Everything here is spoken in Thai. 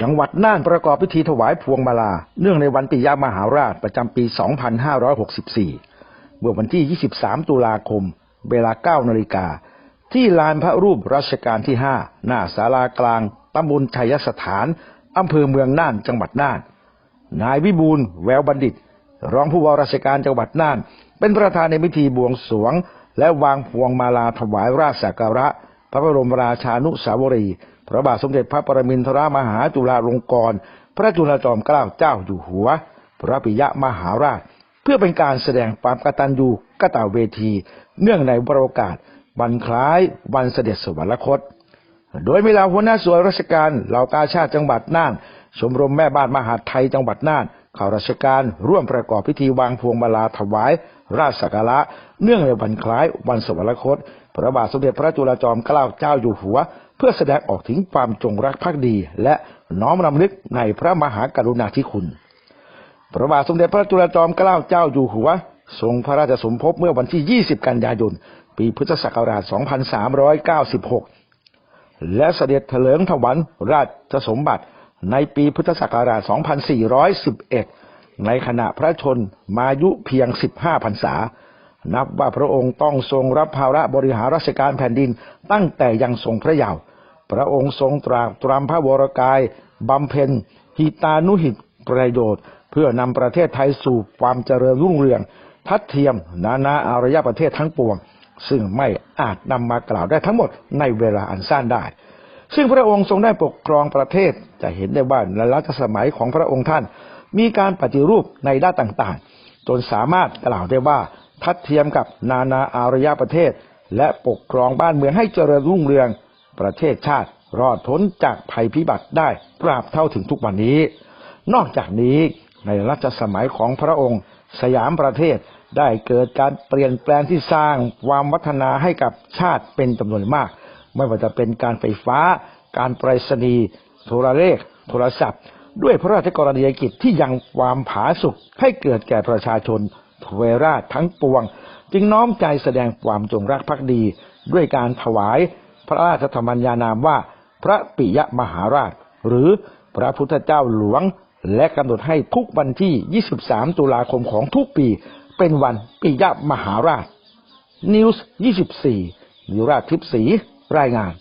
จังหวัดน่านประกอบพิธีถวายพวงมาลา เนื่องในวันปิยมหาราชประจำปี 2564 เมื่อวันที่ 23 ตุลาคม เวลา 9 นาฬิกา ที่ลานพระรูปรัชกาลที่ 5 หน้าศาลากลางตำบลชัยสถานอำเภอเมืองน่าน จังหวัดน่าน นายวิบูลแววบัณฑิต รองผู้ว่าราชการจังหวัดน่าน เป็นประธานในพิธีบวงสรวง และวางพวงมาลาถวายราชสักการะ พระบรมราชานุสาวรีย์ พระบาทสมเด็จพระปรมินทรมหาจุฬาลงกรณ์พระจุลจอมเกล้าเจ้าอยู่หัว พระปิยะมหาราช เพื่อเป็นการแสดงความกตัญญูกตเวที เนื่องในวโรกาสวันคล้ายวันเสด็จสวรรคต โดยมีเหล่าหัวหน้าส่วนราชการเหล่ากาชาติจังหวัดน่าน ชมรมแม่บ้านมหาไทยจังหวัดน่านข้าราชการร่วมประกอบพิธีวางพวงมาลาถวาย ราชสักการะ เนื่องในวันคล้ายวันสวรรคต พระบาทสมเด็จพระจุลจอมเกล้าเจ้าอยู่หัว เพื่อแสดงออกถึงความจงรักภักดี และน้อมรำลึกในพระมหากรุณาธิคุณ พระบาทสมเด็จพระจุลจอมเกล้าเจ้าอยู่หัว ทรงพระราชสมภพเมื่อวันที่ 20 กันยายน ปีพุทธศักราช 2396 และเสด็จเถลิงถวันราชสมบัติในปีพุทธศักราช 2411 ในขณะพระชนมายุเพียง 15พรรษา นับว่าพระองค์ต้องทรงรับภาระบริหารราชการแผ่นดินตั้งแต่ยังทรงพระเยาว์พระองค์ทรงตราตรำพระวรกายบำเพ็ญหิตานุหิตประโยชน์ เพื่อนำประเทศไทยสู่ความเจริญรุ่งเรือง ทัดเทียม นานาอารยประเทศทั้งปวง ซึ่งไม่อาจนำมากล่าวได้ทั้งหมดในเวลาอันสั้นได้ ซึ่งพระองค์ทรงได้ปกครองประเทศจะเห็นได้ว่าในรัชสมัยของพระองค์ท่าน มีการปฏิรูปในด้านต่างๆ จนสามารถกล่าวได้ว่าทัดเทียมกับนานาอารยประเทศ และปกครองบ้านเมืองให้เจริญรุ่งเรือง ประเทศชาติรอดพ้นจากภัยพิบัติได้ตราบเท่าถึงทุกวันนี้ นอกจากนี้ในรัชสมัยของพระองค์ สยามประเทศได้เกิดการเปลี่ยนแปลงที่สร้างความวัฒนาให้กับชาติเป็นจำนวนมาก ไม่ว่าจะเป็นการไฟฟ้า การไปรษณีย์โทรเลข โทรศัพท์ ด้วยพระราชกรณียกิจที่ยังความผาสุกให้เกิดแก่ประชาชนทเวราชทั้งปวง จึงน้อมใจแสดงความจงรักภักดี ด้วยการถวายพระราชธรรมัญญานามว่า พระปิยมหาราช หรือพระพุทธเจ้าหลวง และกำหนดให้ทุกวันที่ 23 ตุลาคมของทุกปี เป็นวันปิยมหาราชนิวส์24นิวราชทิพย์ศรีรายงาน